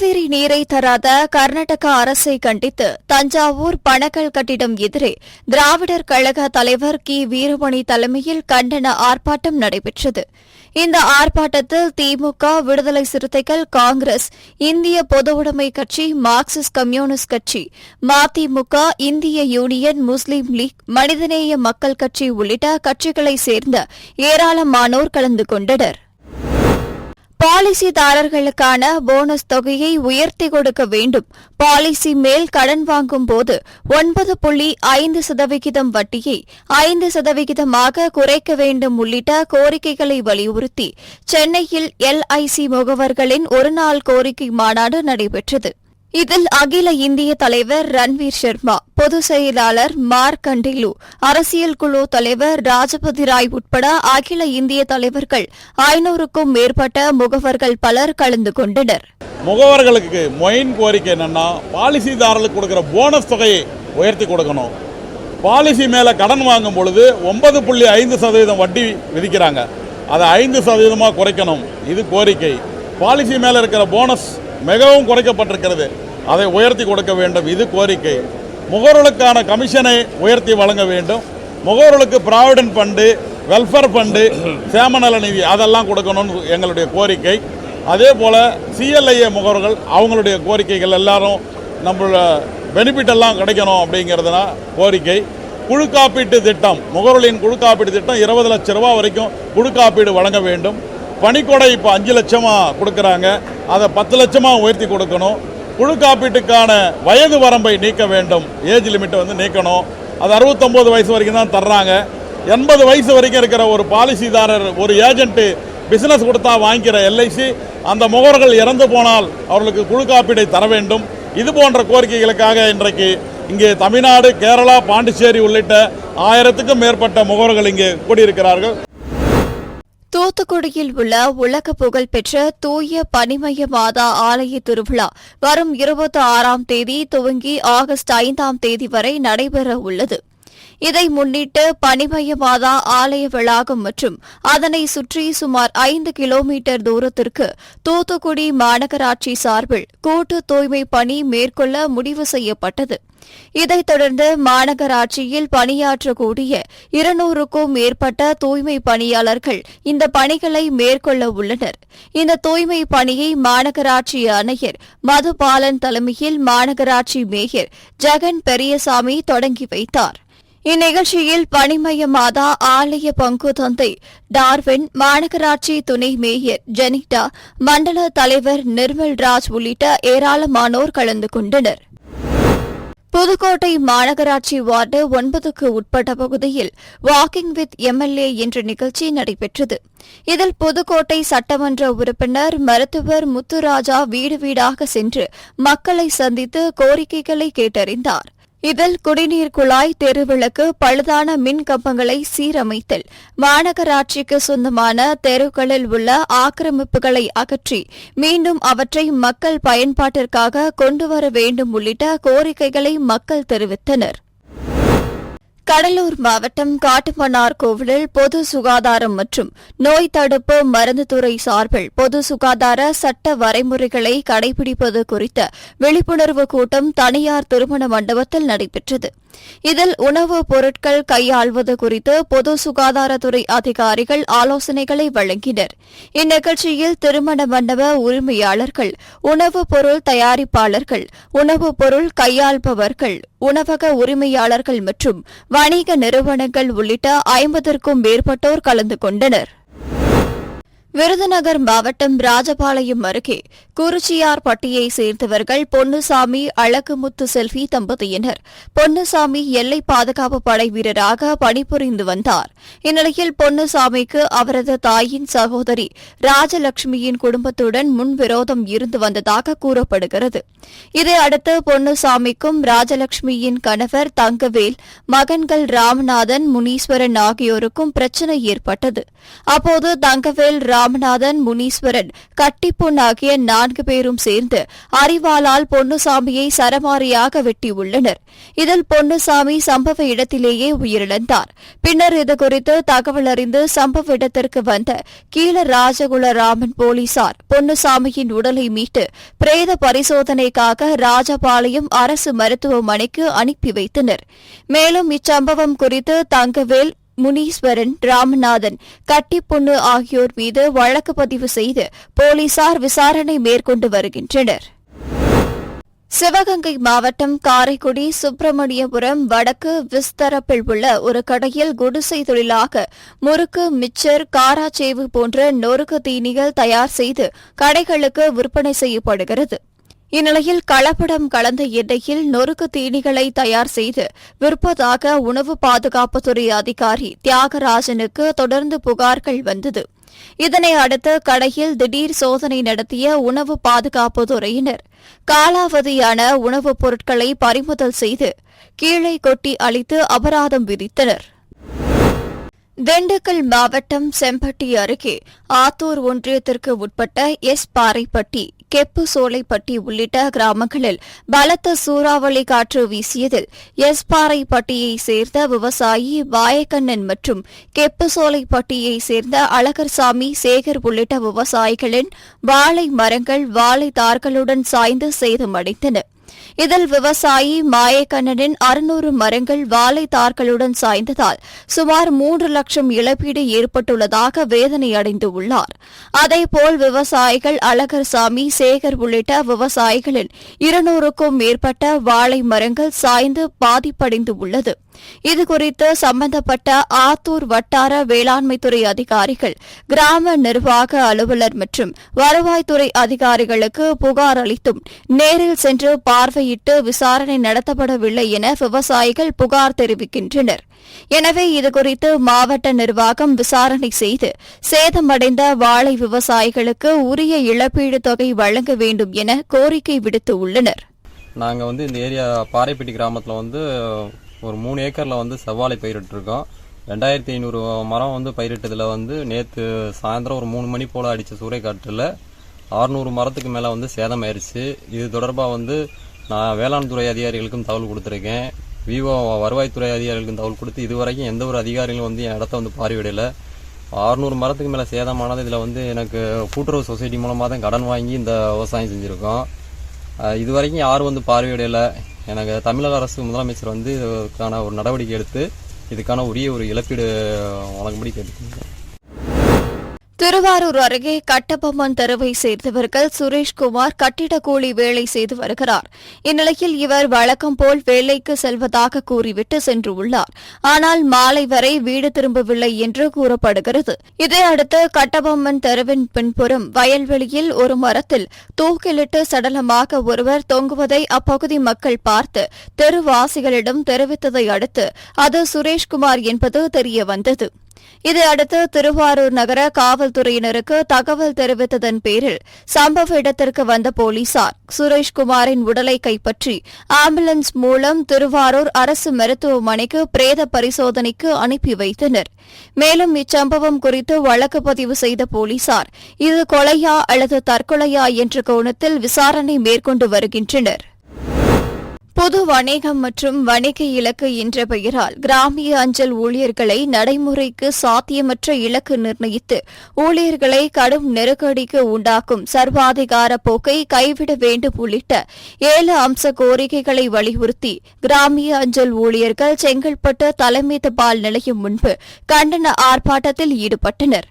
காவிரி நீரை தராத கர்நாடக அரசை கண்டித்து தஞ்சாவூர் பணக்கல் கட்டிடம் எதிரே திராவிடர் கழக தலைவர் கி. வீரமணி தலைமையில் கண்டன ஆர்ப்பாட்டம் நடைபெற்றது. இந்த ஆர்ப்பாட்டத்தில் திமுக விடுதலை சிறுத்தைகள் காங்கிரஸ் இந்திய பொதுவுடைமை கட்சி மார்க்சிஸ்ட் கம்யூனிஸ்ட் கட்சி மதிமுக இந்திய யூனியன் முஸ்லீம் லீக் மனிதநேய மக்கள் கட்சி உள்ளிட்ட கட்சிகளைச் சேர்ந்த ஏராளமானோர் கலந்து கொண்டனர். பாலிசிதாரர்களுக்கான போனஸ் தொகையை உயர்த்தி கொடுக்க வேண்டும். பாலிசி மேல் கடன் வாங்கும் போது ஒன்பது புள்ளி ஐந்து சதவிகிதம் வட்டியை ஐந்து சதவிகிதமாக குறைக்க வேண்டும் உள்ளிட்ட கோரிக்கைகளை வலியுறுத்தி சென்னையில் எல்ஐசி முகவர்களின் ஒருநாள் கோரிக்கை மாநாடு நடைபெற்றது. இதில் அகில இந்திய தலைவர் ரன்வீர் சர்மா பொதுச் செயலாளர் மார்க்கண்டேலு அரசியல் குழு தலைவர் ராஜபதி ராய் உட்பட அகில இந்திய தலைவர்கள் ஐநூறுக்கும் மேற்பட்ட முகவர்கள் பலர் கலந்து கொண்டனர். முகவர்களுக்கு மொயின் கோரிக்கை என்னன்னா பாலிசிதாரர்களுக்கு கொடுக்குற போனஸ் தொகையை உயர்த்தி கொடுக்கணும். பாலிசி மேலே கடன் வாங்கும் பொழுது ஒன்பது புள்ளி ஐந்து சதவீதம் வட்டி விதிக்கிறாங்க. அதை ஐந்து சதவீதமாக குறைக்கணும். இது கோரிக்கை. பாலிசி மேலே இருக்கிற போனஸ் மிகவும் குறைக்கப்பட்டிருக்கிறது. அதை உயர்த்தி கொடுக்க வேண்டும். இது கோரிக்கை. முகவர்களுக்கான கமிஷனை உயர்த்தி வழங்க வேண்டும். முகவர்களுக்கு ப்ராவிடன்ட் ஃபண்டு வெல்ஃபேர் ஃபண்டு சேமநல நிதி அதெல்லாம் கொடுக்கணும்னு எங்களுடைய கோரிக்கை. அதே போல் சிஎல்ஐஏ முகவர்கள் அவங்களுடைய கோரிக்கைகள் எல்லாரும் நம்மளோட பெனிஃபிட் எல்லாம் கிடைக்கணும் அப்படிங்கிறதுனா கோரிக்கை. குழு காப்பீட்டு திட்டம். முகவர்களின் குழு காப்பீட்டு திட்டம் இருபது லட்ச ரூபா வரைக்கும் குழு காப்பீடு வழங்க வேண்டும். பணிக்கொடை இப்போ அஞ்சு லட்சமாக கொடுக்குறாங்க. அதை பத்து லட்சமாக உயர்த்தி கொடுக்கணும். குழு காப்பீட்டுக்கான வயது வரம்பை நீக்க வேண்டும். ஏஜ் லிமிட்டை வந்து நீக்கணும். அது அறுபத்தொம்போது வயசு வரைக்கும் தான் தர்றாங்க. எண்பது வயசு வரைக்கும் இருக்கிற ஒரு பாலிசிதாரர் ஒரு ஏஜென்ட்டு பிஸ்னஸ் கொடுத்தா வாங்கிக்கிற எல்ஐசி அந்த முகவர்கள் இறந்து போனால் அவர்களுக்கு குழு காப்பீடை தர வேண்டும். இது போன்ற கோரிக்கைகளுக்காக இன்றைக்கு இங்கே தமிழ்நாடு கேரளா பாண்டிச்சேரி உள்ளிட்ட ஆயிரத்துக்கும் மேற்பட்ட முகவர்கள் இங்கே கூடியிருக்கிறார்கள். தூத்துக்குடியில் உள்ள உலக புகழ்பெற்ற தூய பனிமய மாதா ஆலய திருவிழா வரும் இருபத்தி ஆறாம் தேதி துவங்கி ஆகஸ்ட் ஐந்தாம் தேதி வரை நடைபெற உள்ளது. இதை முன்னிட்டு பனிமய மாதா ஆலய வளாகம் மற்றும் அதனை சுற்றி சுமார் ஐந்து கிலோமீட்டர் தூரத்திற்கு தூத்துக்குடி மாநகராட்சி சார்பில் கூட்டு தூய்மை பணி மேற்கொள்ள முடிவு செய்யப்பட்டது. இதைத் தொடர்ந்து மாநகராட்சியில் பணியாற்றக்கூடிய இருநூறுக்கும் மேற்பட்ட தூய்மை பணியாளர்கள் இந்த பணிகளை மேற்கொள்ள உள்ளனர். இந்த தூய்மை பணியை மாநகராட்சி ஆணையர் மதுபாலன் தலைமையில் மாநகராட்சி மேயர் ஜெகன் பெரியசாமி தொடங்கி வைத்தார். இந்நிகழ்ச்சியில் பணிமய மாதா ஆலய பங்கு தந்தை டார்வின் மாநகராட்சி துணை மேயர் ஜெனிட்டா மண்டல தலைவர் நிர்மல் ராஜ் உள்ளிட்ட ஏராளமானோர் கலந்து கொண்டனர். புதுக்கோட்டை மாநகராட்சி வார்டு ஒன்பதுக்கு உட்பட்ட பகுதியில் வாக்கிங் வித் எம்எல்ஏ என்ற நிகழ்ச்சி நடைபெற்றது. இதில் புதுக்கோட்டை சட்டமன்ற உறுப்பினர் மருத்துவர் முத்துராஜா வீடு வீடாக சென்று மக்களை சந்தித்து கோரிக்கைகளை கேட்டறிந்தார். இதில் குடிநீர் குழாய் தெருவிளக்கு பழுதான மின் கம்பங்களை சீரமைத்தல். மாநகராட்சிக்கு சொந்தமான தெருக்களில் உள்ள ஆக்கிரமிப்புகளை அகற்றி மீண்டும் அவற்றை மக்கள் பயன்பாட்டிற்காக கொண்டுவர வேண்டும் உள்ளிட்ட கோரிக்கைகளை மக்கள் தெரிவித்தனர். கடலூர் மாவட்டம் காட்டுமன்னார் கோவிலில் பொது சுகாதாரம் மற்றும் நோய் தடுப்பு மருந்துத்துறை சார்பில் பொது சுகாதார சட்ட வரைமுறைகளை கடைபிடிப்பது குறித்த விழிப்புணர்வு கூட்டம் தனியார் திருமண மண்டபத்தில் நடைபெற்றது. இதில் உணவுப் பொருட்கள் கையாள்வது குறித்து பொது சுகாதாரத்துறை அதிகாரிகள் ஆலோசனைகளை வழங்கினர். இந்நிகழ்ச்சியில் திருமண மண்டப உரிமையாளர்கள் உணவுப் பொருள் தயாரிப்பாளர்கள் உணவுப் பொருள் கையாள்பவர்கள் உணவக உரிமையாளர்கள் மற்றும் வணிக நிறுவனங்கள் உள்ளிட்ட ஐம்பதற்கும் மேற்பட்டோர் கலந்து கொண்டனர். விருதுநகர் மாவட்டம் ராஜபாளையம் அருகே குறிச்சியார்பட்டியை சேர்ந்தவர்கள் பொன்னுசாமி அழகுமுத்து செல்வி தம்பதியினர். பொன்னுசாமி எல்லை பாதுகாப்பு படை வீரராக பணிபுரிந்து வந்தார். இந்நிலையில் பொன்னுசாமிக்கு அவரது தாயின் சகோதரி ராஜலட்சுமியின் குடும்பத்துடன் முன்விரோதம் இருந்து வந்ததாக கூறப்படுகிறது. இதையடுத்து பொன்னுசாமிக்கும் ராஜலட்சுமியின் கணவர் தங்கவேல் மகன்கள் ராமநாதன் முனீஸ்வரன் ஆகியோருக்கும் பிரச்சினை ஏற்பட்டது. அப்போது தங்கவேல் ராமநாதன் முனீஸ்வரன் கட்டிப்பொன் ஆகிய நான்கு பேரும் சேர்ந்து அறிவாளால் பொன்னுசாமியை சரமாரியாக வெட்டியுள்ளனர். இதில் பொன்னுசாமி சம்பவ இடத்திலேயே உயிரிழந்தார். பின்னர் இதுகுறித்து தகவல் அறிந்து சம்பவ இடத்திற்கு வந்த கீழ ராஜகுல ராமன் போலீசார் பொன்னுசாமியின் உடலை மீட்டு பிரேத பரிசோதனைக்காக ராஜபாளையம் அரசு மருத்துவமனைக்கு அனுப்பி வைத்தனர். மேலும் இச்சம்பவம் குறித்து தங்கவேல் முனீஸ்வரன் ராமநாதன் கட்டிப்பொண்ணு ஆகியோர் மீது வழக்கு பதிவு செய்து போலீசார் விசாரணை மேற்கொண்டு வருகின்றனர். சிவகங்கை மாவட்டம் காரைக்குடி சுப்பிரமணியபுரம் வடக்கு விஸ்தரப்பில் உள்ள ஒரு கடையில் குடிசை தொழிலாக முறுக்கு மிச்சர் காராச்சேவு போன்ற நொறுக்கு தீனிகள் தயார் செய்து கடைகளுக்கு விற்பனை செய்யப்படுகிறது. இந்நிலையில் கலப்படம் கலந்த எண்ணெயில் நொறுக்கு தீனிகளை தயார் செய்து விற்பதாக உணவு பாதுகாப்புத்துறை அதிகாரி தியாகராஜனுக்கு தொடர்ந்து புகார்கள் வந்தது. இதனை அடுத்து கடையில் திடீர் சோதனை நடத்திய உணவு பாதுகாப்புத்துறையினர் காலாவதியான உணவுப் பொருட்களை பறிமுதல் செய்து கீழே கொட்டி அளித்து அபராதம் விதித்தனர். திண்டுக்கல் மாவட்டம் செம்பட்டி அருகே ஆத்தூர் ஒன்றியத்திற்கு உட்பட்ட எஸ் பாறைப்பட்டி கெப்பு சோலைப்பட்டி உள்ளிட்ட கிராமங்களில் பலத்த சூறாவளி காற்று வீசியதில் எஸ் பாறைப்பட்டியை சேர்ந்த விவசாயி வாயக்கண்ணன் மற்றும் கெப்பு சோலைப்பட்டியை சேர்ந்த அழகர்சாமி சேகர் உள்ளிட்ட விவசாயிகளின் வாழை மரங்கள் வாழை தார்களுடன் சாய்ந்து சேதமடைந்தன. இதில் விவசாயி மாயக்கண்ணனின் அறுநூறு மரங்கள் வாழை தார்களுடன் சாய்ந்ததால் சுமார் மூன்று லட்சம் இழப்பீடு ஏற்பட்டுள்ளதாக வேதனை அடைந்து அதேபோல் விவசாயிகள் அழகர்சாமி சேகர் உள்ளிட்ட விவசாயிகளின் இருநூறுக்கும் மேற்பட்ட வாழை மரங்கள் சாய்ந்து பாதிப்படைந்து உள்ளது. இதுகுறித்து சம்பந்தப்பட்ட ஆத்தூர் வட்டார வேளாண்மைத்துறை அதிகாரிகள் கிராம நிர்வாக அலுவலர் மற்றும் வருவாய்த்துறை அதிகாரிகளுக்கு புகார் அளித்தும் நேரில் சென்று பார்வையிட்டு விசாரணை நடத்தப்படவில்லை என விவசாயிகள் புகார் தெரிவிக்கின்றனர். எனவே இதுகுறித்து மாவட்ட நிர்வாகம் விசாரணை செய்து சேதமடைந்த வாழை விவசாயிகளுக்கு உரிய இழப்பீடு தொகை வழங்க வேண்டும் என கோரிக்கை விடுத்துள்ளனர் நாங்கள் வந்து இந்த ஏரியா பாறைப்பட்டி கிராமத்தில் வந்து ஒரு மூணு ஏக்கரில் வந்து செவ்வாழை பயிரிட்டிருக்கோம். ரெண்டாயிரத்தி ஐநூறு மரம் வந்து பயிரிட்டதில் வந்து நேற்று சாயந்தரம் ஒரு மூணு மணி போல் அடித்த சூறைக்காற்றில் ஆறுநூறு மரத்துக்கு மேலே வந்து சேதம் ஆயிடுச்சு இது தொடர்பாக வந்து நான் வேளாண் துறை அதிகாரிகளுக்கும் தகவல் கொடுத்துருக்கேன். விவோ வருவாய்த்துறை அதிகாரிகளுக்கும் தகவல் கொடுத்து இதுவரைக்கும் எந்த ஒரு அதிகாரிகளும் வந்து என் இடத்த வந்து பார்வையிடலை. ஆறுநூறு மரத்துக்கு மேலே சேதமானது இதில் வந்து எனக்கு கூட்டுறவு சொசைட்டி மூலமாக தான் கடன் வாங்கி இந்த விவசாயம் செஞ்சுருக்கோம். இதுவரைக்கும் இது வரைக்கும் யாரும் வந்து பார்வையிடலை. எனக்கு தமிழக அரசு முதலமைச்சர் வந்து இதுக்கான ஒரு நடவடிக்கை எடுத்து இதுக்கான உரிய ஒரு இழப்பீடு வழங்கும்படி கேட்டுக்கொள்கிறேன். திருவாரூர் அருகே கட்டபொம்மன் தெருவை சேர்ந்தவர்கள் சுரேஷ்குமார் கட்டிட கூலி வேலை செய்து வருகிறார். இந்நிலையில் இவர் வழக்கம் போல் வேலைக்கு செல்வதாக கூறிவிட்டு சென்றுள்ளார் ஆனால் மாலை வரை வீடு திரும்பவில்லை என்று கூறப்படுகிறது. இதையடுத்து கட்டபொம்மன் தெருவின் பின்புறம் வயல்வெளியில் ஒரு மரத்தில் தூக்கிலிட்டு சடலமாக ஒருவர் தொங்குவதை அப்பகுதி மக்கள் பார்த்து தெருவாசிகளிடம் தெரிவித்ததை அடுத்து அது சுரேஷ்குமார் என்பது தெரியவந்தது. இதையடுத்து திருவாரூர் நகர காவல்துறையினருக்கு தகவல் தெரிவித்ததன் பேரில் சம்பவ இடத்திற்கு வந்த போலீசார் சுரேஷ்குமாரின் உடலை கைப்பற்றி ஆம்புலன்ஸ் மூலம் திருவாரூர் அரசு மருத்துவமனைக்கு பிரேத பரிசோதனைக்கு அனுப்பி வைத்தனர். மேலும் இச்சம்பவம் குறித்து வழக்கு பதிவு செய்த போலீசார் இது கொலையா அல்லது தற்கொலையா என்ற கோணத்தில் விசாரணை மேற்கொண்டு வருகின்றனர். பொது வணிகம் மற்றும் வணிக இலக்கு என்ற பெயரால் கிராமிய அஞ்சல் ஊழியர்களை நடைமுறைக்கு சாத்தியமற்ற இலக்கு நிர்ணயித்து ஊழியர்களை கடும் நெருக்கடிக்கு உண்டாக்கும் சர்வாதிகார போக்கை கைவிட வேண்டும் உள்ளிட்ட ஏழு அம்ச கோரிக்கைகளை வலியுறுத்தி கிராமிய அஞ்சல் ஊழியர்கள் செங்கல்பட்டு தலைமை தபால் நிலையம் முன்பு கண்டன ஆர்ப்பாட்டத்தில் ஈடுபட்டனர்.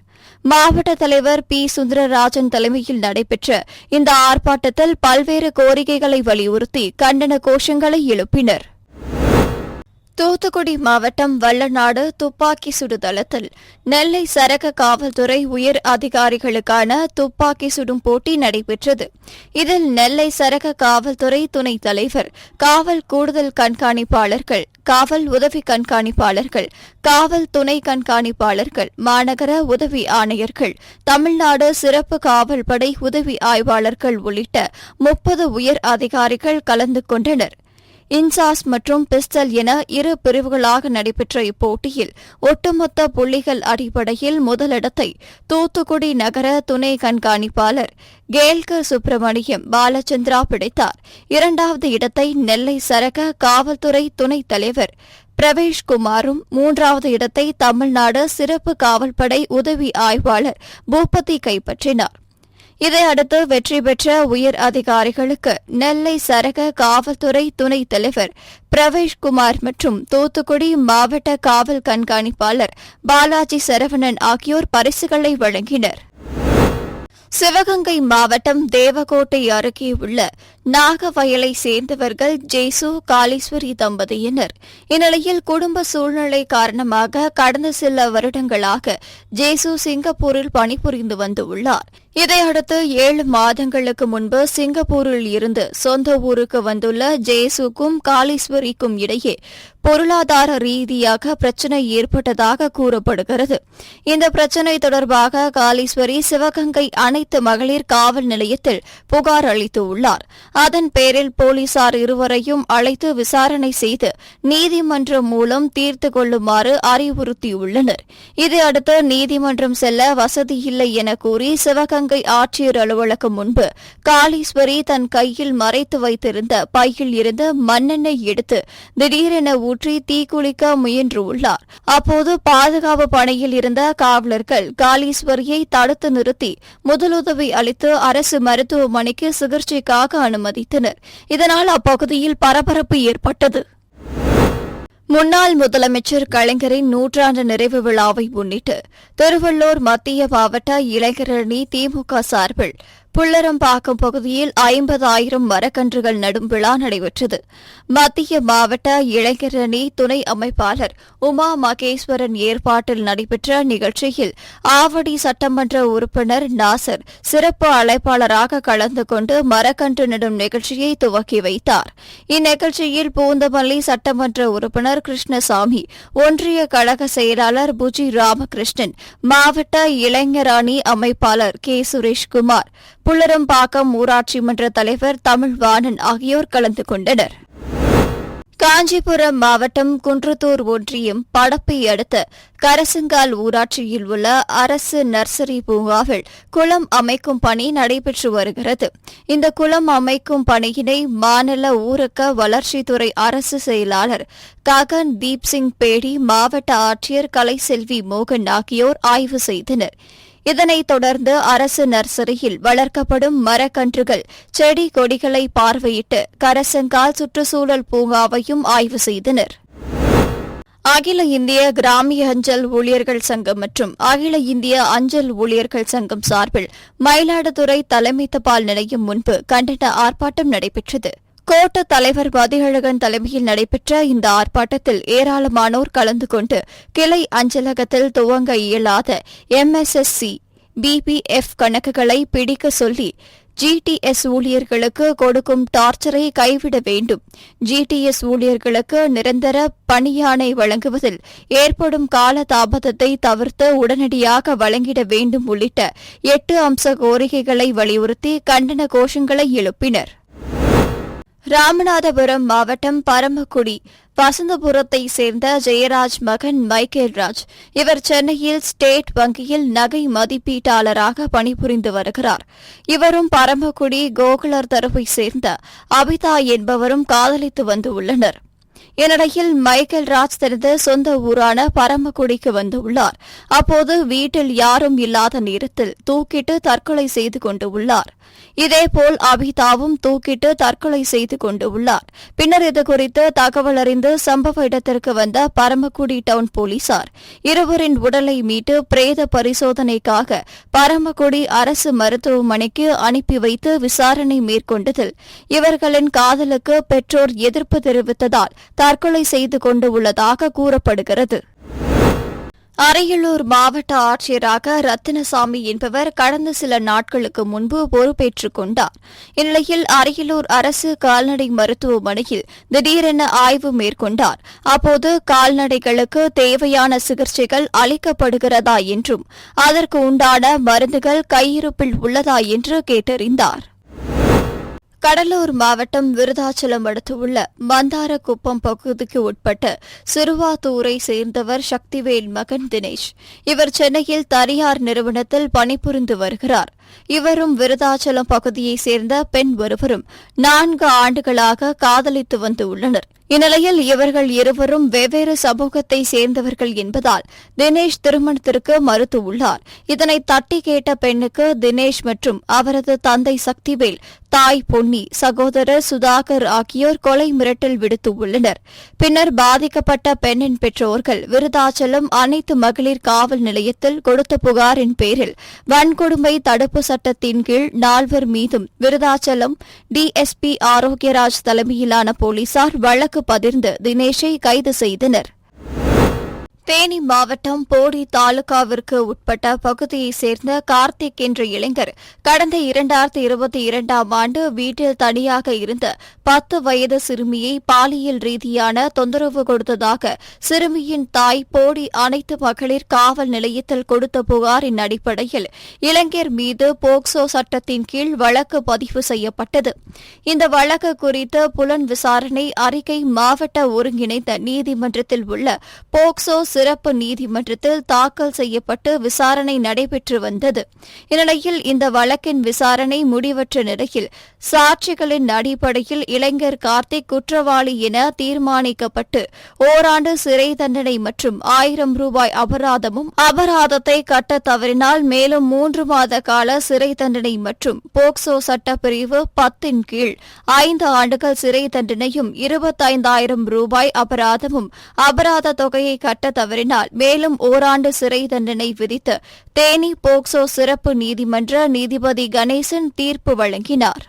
மாவட்ட தலைவர் பி. சுந்தரராஜன் தலைமையில் நடைபெற்ற இந்த ஆர்ப்பாட்டத்தில் பல்வேறு கோரிக்கைகளை வலியுறுத்தி கண்டன கோஷங்களை எழுப்பினர். தூத்துக்குடி மாவட்டம் வல்லநாடு துப்பாக்கி சுடுதளத்தில் நெல்லை சரக காவல்துறை உயர் அதிகாரிகளுக்கான துப்பாக்கி சுடும் போட்டி நடைபெற்றது. இதில் நெல்லை சரக காவல்துறை துணைத் தலைவர் காவல் கூடுதல் கண்காணிப்பாளர்கள் காவல் உதவி கண்காணிப்பாளர்கள் காவல் துணை கண்காணிப்பாளர்கள் மாநகர உதவி ஆணையர்கள் தமிழ்நாடு சிறப்பு காவல் படை உதவி ஆய்வாளர்கள் உள்ளிட்ட முப்பது உயர் அதிகாரிகள் கலந்து கொண்டனர். இன்சாஸ் மற்றும் பிஸ்டல் என இரு பிரிவுகளாக நடைபெற்ற இப்போட்டியில் ஒட்டுமொத்த புள்ளிகள் அடிப்படையில் முதலிடத்தை தூத்துக்குடி நகர துணை கண்காணிப்பாளர் கேல்கர் சுப்பிரமணியம் பாலச்சந்திரா பிடித்தார். இரண்டாவது இடத்தை நெல்லை சரக காவல்துறை துணைத் தலைவர் பிரவேஷ்குமாரும் மூன்றாவது இடத்தை தமிழ்நாடு சிறப்பு காவல்படை உதவி ஆய்வாளர் பூபதி கைப்பற்றினார். இதையடுத்து வெற்றி பெற்ற உயர் அதிகாரிகளுக்கு நெல்லை சரக காவல்துறை துணைத் தலைவர் பிரவேஷ்குமார் மற்றும் தூத்துக்குடி மாவட்ட காவல் கண்காணிப்பாளர் பாலாஜி சரவணன் ஆகியோர் பரிசுகளை வழங்கினர். சிவகங்கை மாவட்டம் தேவகோட்டை அருகே உள்ள நாகவயலை சேர்ந்தவர்கள் ஜெய்சு காளீஸ்வரி தம்பதியினர். இந்நிலையில் குடும்ப சூழ்நிலை காரணமாக கடந்த சில வருடங்களாக ஜேசு சிங்கப்பூரில் பணிபுரிந்து வந்துள்ளார். இதையடுத்து ஏழு மாதங்களுக்கு முன்பு சிங்கப்பூரில் இருந்து சொந்த ஊருக்கு வந்துள்ள ஜேசுக்கும் காளீஸ்வரிக்கும் இடையே பொருளாதார ரீதியாக பிரச்சினை ஏற்பட்டதாக கூறப்படுகிறது. இந்த பிரச்சினை தொடர்பாக காளீஸ்வரி சிவகங்கை அனைத்து மகளிர் காவல் நிலையத்தில் புகார் அளித்துள்ளார். அதன் பேரில் போலீசார் இருவரையும் அழைத்து விசாரணை செய்து நீதிமன்றம் மூலம் தீர்த்து கொள்ளுமாறு அறிவுறுத்தியுள்ளனர். இதையடுத்து நீதிமன்றம் செல்ல வசதியில்லை என கூறி சிவகங்கை ஆட்சியர் அலுவலகம் முன்பு காளீஸ்வரி தன் கையில் மறைத்து வைத்திருந்த பையில் இருந்து மண்ணெண்ணெய் எடுத்து திடீரென ஊற்றி தீக்குளிக்க முயன்றுள்ளார். அப்போது பாதுகாப்பு பணியில் இருந்த காவலர்கள் காளீஸ்வரியை தடுத்து நிறுத்தி முதலுதவி அளித்து அரசு மருத்துவமனைக்கு சிகிச்சைக்காக அனுமதித்தனர் இதனால் அப்பகுதியில் பரபரப்பு ஏற்பட்டது. முன்னாள் முதலமைச்சர் கலைஞரின் நூற்றாண்டு நிறைவு விழாவை முன்னிட்டு திருவள்ளூர் மத்திய மாவட்ட இளைஞரணி திமுக சார்பில் புள்ளரம்பாக்கம் பகுதியில் ஐம்பதாயிரம் மரக்கன்றுகள் நடும் விழா நடைபெற்றது. மத்திய மாவட்ட இளைஞரணி துணை அமைப்பாளர் உமா மகேஸ்வரன் ஏற்பாட்டில் நடைபெற்ற நிகழ்ச்சியில் ஆவடி சட்டமன்ற உறுப்பினர் நாசர் சிறப்பு அழைப்பாளராக கலந்து கொண்டு மரக்கன்று நடும் நிகழ்ச்சியை துவக்கி வைத்தார். இந்நிகழ்ச்சியில் பூந்தமல்லி சட்டமன்ற உறுப்பினர் கிருஷ்ணசாமி ஒன்றிய கழக செயலாளர் புஜி ராமகிருஷ்ணன் மாவட்ட இளைஞரணி அமைப்பாளர் கே. சுரேஷ்குமார் புள்ளரம்பாக்கம் ஊராட்சி மன்ற தலைவர் தமிழ்வாணன் ஆகியோர் கலந்து கொண்டனர். காஞ்சிபுரம் மாவட்டம் குன்றத்தூர் ஒன்றியம் படப்பை அடுத்த கரசங்கால் ஊராட்சியில் உள்ள அரசு நர்சரி பூங்காவில் குளம் அமைக்கும் பணி நடைபெற்று வருகிறது. இந்த குளம் அமைக்கும் பணியினை மாநில ஊரக வளர்ச்சித்துறை அரசு செயலாளர் ககன் தீப் சிங் பேடி மாவட்ட ஆட்சியர் கலைசெல்வி மோகன் ஆகியோர் ஆய்வு செய்தனர். இதனைத் தொடர்ந்து அரசு நர்சரியில் வளர்க்கப்படும் மரக்கன்றுகள் செடி கொடிகளை பார்வையிட்டு கரசங்கால் சுற்றுச்சூழல் பூங்காவையும் ஆய்வு செய்தனர். அகில இந்திய கிராமிய அஞ்சல் ஊழியர்கள் சங்கம் மற்றும் அகில இந்திய அஞ்சல் ஊழியர்கள் சங்கம் சார்பில் மயிலாடுதுறை தலைமை தபால் நிலையம் முன்பு கண்டன ஆர்ப்பாட்டம் நடைபெற்றது. கோட்ட தலைவர் மதியழகன் தலைமையில் நடைபெற்ற இந்த ஆர்ப்பாட்டத்தில் ஏராளமானோர் கலந்து கொண்டு கிளை அஞ்சலகத்தில் துவங்க இயலாத எம்எஸ்எஸ்சி பிபிஎஃப் கணக்குகளை பிடிக்க சொல்லி ஜிடிஎஸ் ஊழியர்களுக்கு கொடுக்கும் டார்ச்சரை கைவிட வேண்டும். ஜிடிஎஸ் ஊழியர்களுக்கு நிரந்தர பணியாணை வழங்குவதில் ஏற்படும் கால தாமதத்தை தவிர்த்து உடனடியாக வழங்கிட வேண்டும் உள்ளிட்ட எட்டு அம்ச கோரிக்கைகளை வலியுறுத்தி கண்டன கோஷங்களை எழுப்பினர். ராமநாதபுரம் மாவட்டம் பரமக்குடி வசந்தபுரத்தை சேர்ந்த ஜெயராஜ் மகன் மைக்கேல் ராஜ். இவர் சென்னையில் ஸ்டேட் வங்கியில் நகை மதிப்பீட்டாளராக பணிபுரிந்து வருகிறார். இவரும் பரமக்குடி கோகுலர் தரப்பை சேர்ந்த அபிதா என்பவரும் காதலித்து வந்துள்ளனர் இந்நிலையில் மைக்கேல் ராஜ் தனது சொந்த ஊரான பரமக்குடிக்கு வந்துள்ளார் அப்போது வீட்டில் யாரும் இல்லாத நேரத்தில் தூக்கிட்டு தற்கொலை செய்து கொண்டுள்ளார் இதேபோல் அபிதாவும் தூக்கிட்டு தற்கொலை செய்து கொண்டு உள்ளார். பின்னர் இதுகுறித்து தகவல் அறிந்து சம்பவ இடத்திற்கு வந்த பரமக்குடி டவுன் போலீசார் இருவரின் உடலை மீட்டு பிரேத பரிசோதனைக்காக பரமக்குடி அரசு மருத்துவமனைக்கு அனுப்பி வைத்து விசாரணை மேற்கொண்டதில் இவர்களின் காதலுக்கு பெற்றோர் எதிர்ப்பு தெரிவித்ததால் தற்கொலை செய்து கொண்டு உள்ளதாக கூறப்படுகிறது. அரியலூர் மாவட்ட ஆட்சியராக ரத்தினசாமி என்பவர் கடந்த சில நாட்களுக்கு முன்பு பொறுப்பேற்றுக் கொண்டார். இந்நிலையில் அரியலூர் அரசு கால்நடை மருத்துவமனையில் திடீரென ஆய்வு மேற்கொண்டார். அப்போது கால்நடைகளுக்கு தேவையான சிகிச்சைகள் அளிக்கப்படுகிறதா என்றும் அதற்கு உண்டான மருந்துகள் கையிருப்பில் உள்ளதா என்று கேட்டறிந்தார். கடலூர் மாவட்டம் விருதாச்சலம் அடுத்துள்ள மந்தாரக்குப்பம் பகுதிக்கு உட்பட்ட சிறுவாத்தூரை சேர்ந்தவர் சக்திவேல் மகன் தினேஷ். இவர் சென்னையில் தனியார் நிறுவனத்தில் பணிபுரிந்து வருகிறார். இவரும் விருதாச்சலம் பகுதியைச் சேர்ந்த பெண் ஒருவரும் நான்கு ஆண்டுகளாக காதலித்து வந்துள்ளனர் இந்நிலையில் இவர்கள் இருவரும் வெவ்வேறு சமூகத்தை சேர்ந்தவர்கள் என்பதால் தினேஷ் திருமணத்திற்கு மறுத்துள்ளார் இதனை தட்டி கேட்ட பெண்ணுக்கு தினேஷ் மற்றும் அவரது தந்தை சக்திவேல் தாய் பொன்னி சகோதரர் சுதாகர் ஆகியோர் கொலை மிரட்டல் விடுத்துள்ளனர் பின்னர் பாதிக்கப்பட்ட பெண்ணின் பெற்றோர்கள் விருதாச்சலம் அனைத்து மகளிர் காவல் நிலையத்தில் கொடுத்த புகாரின் பேரில் வன்கொடுமை தடுப்பு தடுப்பு சட்டத்தின் கீழ் நால்வர் மீதும் விருதாச்சலம் டிஎஸ்பி ஆரோக்கியராஜ் தலைமையிலான போலீசார் வழக்கு பதிர்ந்து தினேஷை கைது செய்தனர். தேனி மாவட்டம் போடி தாலுகாவிற்கு உட்பட்ட பகுதியைச் சேர்ந்த கார்த்திக் என்ற இளைஞர் கடந்த இரண்டாயிரத்தி இருபத்தி இரண்டாம் ஆண்டு வீட்டில் தனியாக இருந்த பத்து வயது சிறுமியை பாலியல் ரீதியான தொந்தரவு கொடுத்ததாக சிறுமியின் தாய் போடி அனைத்து மகளிர் காவல் நிலையத்தில் கொடுத்த புகாரின் அடிப்படையில் இளைஞர் மீது போக்சோ சட்டத்தின் கீழ் வழக்கு பதிவு செய்யப்பட்டது. இந்த வழக்கு குறித்து புலன் விசாரணை அறிக்கை மாவட்ட ஒருங்கிணைந்த நீதிமன்றத்தில் உள்ள போக்சோ சிறப்பு நீதிமன்றத்தில் தாக்கல் செய்யப்பட்டு விசாரணை நடைபெற்று வந்தது. இந்நிலையில் இந்த வழக்கின் விசாரணை முடிவற்ற நிலையில் சாட்சிகளின் அடிப்படையில் இளைஞர் கார்த்திக் குற்றவாளி என தீர்மானிக்கப்பட்டு ஓராண்டு சிறை தண்டனை மற்றும் ஆயிரம் ரூபாய் அபராதமும் அபராதத்தை கட்ட தவறினால் மேலும் மூன்று மாத கால சிறை தண்டனை மற்றும் போக்சோ சட்டப்பிரிவு பத்தின் கீழ் ஐந்து ஆண்டுகள் சிறை தண்டனையும் இருபத்தைந்தாயிரம் ரூபாய் அபராதமும் அபராத தொகையை கட்ட தவறினால் மேலும் ஓராண்டு சிறை தண்டனை விதித்து தேனி போக்சோ சிறப்பு நீதிமன்ற நீதிபதி கணேசன் தீர்ப்பு வழங்கினார்.